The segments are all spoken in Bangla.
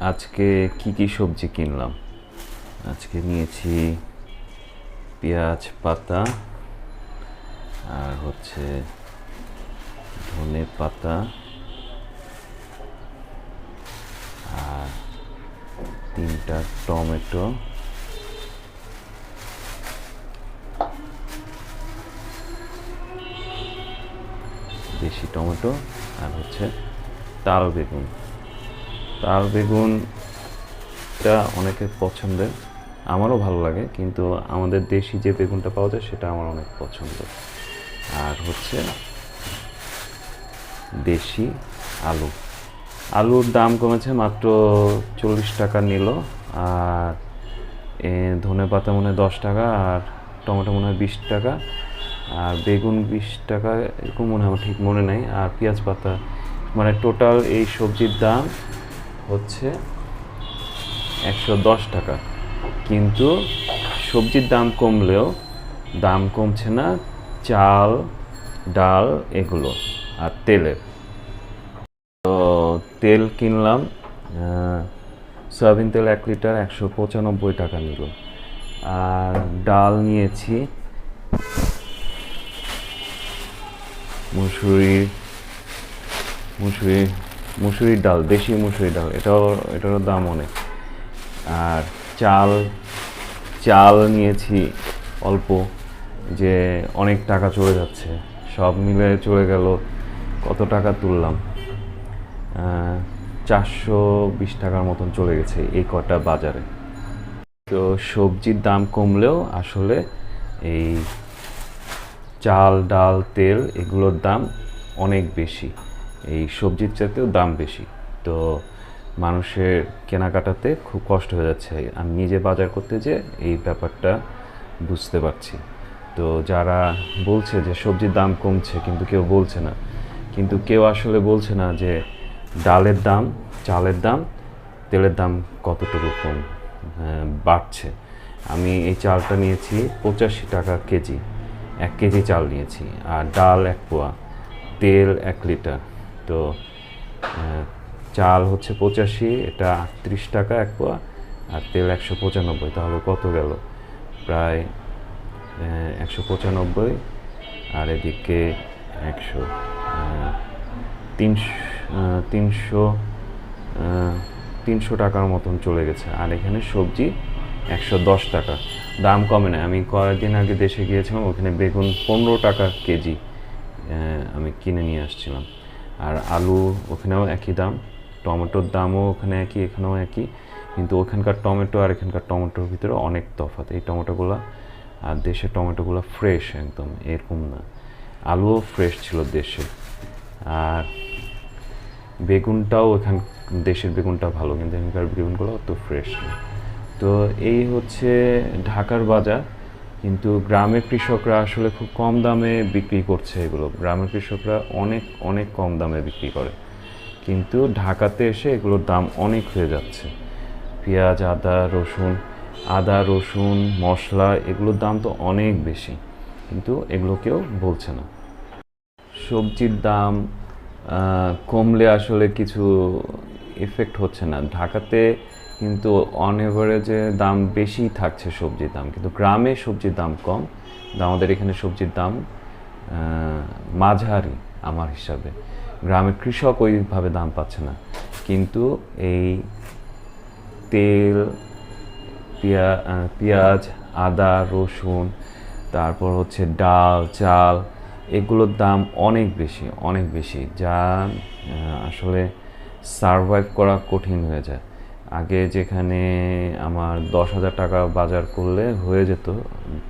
আজকে কি কি সবজি কিনলাম? আজকে নিয়েছি পেঁয়াজ পাতা আর হচ্ছে ধনে পাতা আর তিনটা টমেটো দেশি টমেটো আর হচ্ছে তাল বেগুন। তাল বেগুনটা অনেকের পছন্দের। আমারও ভালো লাগে, কিন্তু আমাদের দেশি যে বেগুনটা পাওয়া যায় সেটা আমার অনেক পছন্দ। আর হচ্ছে দেশি আলু। আলুর দাম কমেছে মাত্র চল্লিশ টাকা নিল, আর ধনে পাতা মনে হয় দশ টাকা, আর টমেটো মনে হয় বিশ টাকা, আর বেগুন বিশ টাকা এরকম মনে হয়, আমার ঠিক মনে নেই। আর পেঁয়াজ পাতা মানে টোটাল এই সবজির দাম হচ্ছে একশো দশ টাকা। কিন্তু সবজির দাম কমলেও দাম কমছে না চাল, ডাল এগুলো আর তেলের। তো তেল কিনলাম সয়াবিন তেল এক লিটার একশো পঁচানব্বই টাকা নিল। আর ডাল নিয়েছি মুসুরি মুসুরি মুসুরির ডাল, দেশি মুসুরি ডাল, এটাও, এটারও দাম অনেক। আর চাল চাল নিয়েছি অল্প, যে অনেক টাকা চলে যাচ্ছে। সব মিলে চলে গেল, কত টাকা তুললাম? চারশো বিশ টাকার মতন চলে গেছে এই কটা বাজারে। তো সবজির দাম কমলেও আসলে এই চাল, ডাল, তেল, এগুলোর দাম অনেক বেশি। এই সবজির চাইতেও দাম বেশি। তো মানুষের কেনাকাটাতে খুব কষ্ট হয়ে যাচ্ছে। আমি নিজে বাজার করতে যে এই ব্যাপারটা বুঝতে পারছি। তো যারা বলছে যে সবজির দাম কমছে, কিন্তু কেউ বলছে না। কিন্তু কেউ আসলে বলছে না যে ডালের দাম, চালের দাম, তেলের দাম কতটুকু কম বাড়ছে। আমি এই চালটা নিয়েছি পঁচাশি টাকা কেজি। এক কেজি চাল নিয়েছি। আর ডাল এক পোয়া। তেল এক লিটার। তো চাল হচ্ছে পঁচাশি, এটা আটত্রিশ টাকা এক পোয়া, আর তেল একশো পঁচানব্বই, তাহলে কত গেল? প্রায় একশো পঁচানব্বই, আর এদিকে একশো তিনশো তিনশো তিনশো টাকার মতন চলে গেছে। আর এখানে সবজি একশো দশ টাকা। দাম কমে না। আমি কয়েকদিন আগে দেশে গিয়েছিলাম, ওখানে বেগুন পনেরো টাকা কেজি আমি কিনে নিয়ে আসছিলাম। আর আলু ওখানেও একই দাম, টমেটোর দামও ওখানে একই, এখানেও একই, কিন্তু ওখানকার টমেটো আর এখানকার টমেটোর ভিতরে অনেক তফাৎ। এই টমেটোগুলো, আর দেশের টমেটোগুলো ফ্রেশ একদম, এরকম না। আলুও ফ্রেশ ছিল দেশে। আর বেগুনটাও এখান, দেশের বেগুনটা ভালো, কিন্তু এখানকার বেগুনগুলো অত ফ্রেশ না। তো এই হচ্ছে ঢাকার বাজার। কিন্তু গ্রামের কৃষকরা আসলে খুব কম দামে বিক্রি করছে এগুলো। গ্রামের কৃষকরা অনেক অনেক কম দামে বিক্রি করে। কিন্তু ঢাকাতে এসে এগুলোর দাম অনেক হয়ে যাচ্ছে। পেঁয়াজ, আদা, রসুন আদা, রসুন, মশলা এগুলোর দাম তো অনেক বেশি, কিন্তু এগুলো কেউ বলছে না। সবজির দাম কমলে আসলে কিছু এফেক্ট হচ্ছে না। ঢাকাতে কিন্তু অন এভারেজে দাম বেশি থাকছে সবজির দাম। কিন্তু গ্রামে সবজির দাম কম। আমাদের এখানে সবজির দাম মাঝারি আমার হিসাবে। গ্রামের কৃষক ওইভাবে দাম পাচ্ছে না। কিন্তু এই তেল, পেঁয়া পেঁয়াজ, আদা, রসুন, তারপর হচ্ছে ডাল, চাল, এগুলোর দাম অনেক বেশি অনেক বেশি, যা আসলে সারভাইভ করা কঠিন হয়ে যায়। আগে যেখানে আমার দশ হাজার টাকা বাজার করলে হয়ে যেত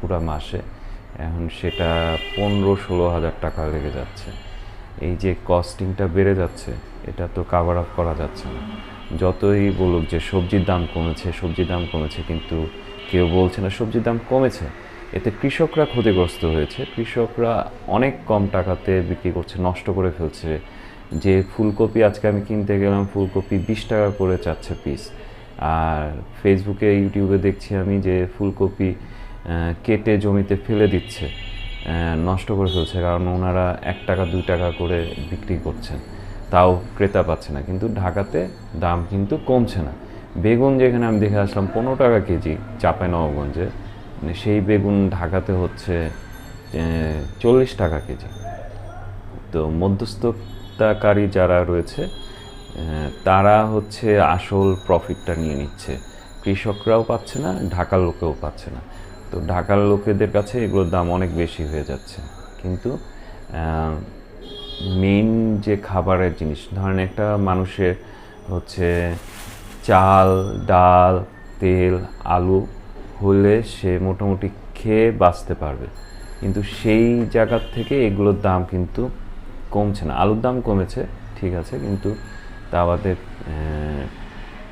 পুরো মাসে, এখন সেটা পনেরো ষোলো হাজার টাকা লেগে যাচ্ছে। এই যে কস্টিংটা বেড়ে যাচ্ছে, এটা তো কাভার আপ করা যাচ্ছে না। যতই বলুক যে সবজির দাম কমেছে, সবজির দাম কমেছে, কিন্তু কেউ বলছে না সবজির দাম কমেছে। এতে কৃষকরা ক্ষতিগ্রস্ত হয়েছে। কৃষকরা অনেক কম টাকাতে বিক্রি করছে, নষ্ট করে ফেলছে। যে ফুলকপি আজকে আমি কিনতে গেলাম, ফুলকপি বিশ টাকা করে চাচ্ছে পিস আর ফেসবুকে ইউটিউবে দেখছি আমি যে ফুলকপি কেটে জমিতে ফেলে দিচ্ছে। নষ্ট করে ফেলছে, কারণ ওনারা এক টাকা, দুই টাকা করে বিক্রি করছেন। তাও ক্রেতা পাচ্ছে না। কিন্তু ঢাকাতে দাম কিন্তু কমছে না। বেগুন যেখানে আমি দেখে আসলাম, পনেরো টাকা কেজি চাপাই নবগঞ্জে মানে সেই বেগুন ঢাকাতে হচ্ছে চল্লিশ টাকা কেজি। তো মধ্যস্থতাকারী যারা রয়েছে তারা হচ্ছে আসল প্রফিটটা নিয়ে নিচ্ছে। কৃষকরাও পাচ্ছে না, ঢাকার লোকেও পাচ্ছে না। তো ঢাকার লোকেদের কাছে এগুলোর দাম অনেক বেশি হয়ে যাচ্ছে। কিন্তু মেইন যে খাবারের জিনিস, ধরেন একটা মানুষের হচ্ছে চাল, ডাল, তেল, আলু হলে সে মোটামুটি খেয়ে বাঁচতে পারবে। কিন্তু সেই জায়গার থেকে এগুলোর দাম কিন্তু কমছে না। আলুর দাম কমেছে, ঠিক আছে, কিন্তু তা আমাদের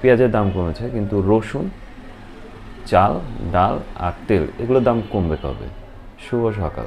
পেঁয়াজের দাম কমেছে, কিন্তু রসুন, চাল, ডাল আর তেল, এগুলোর দাম কমবে কবে? শুভ সকাল।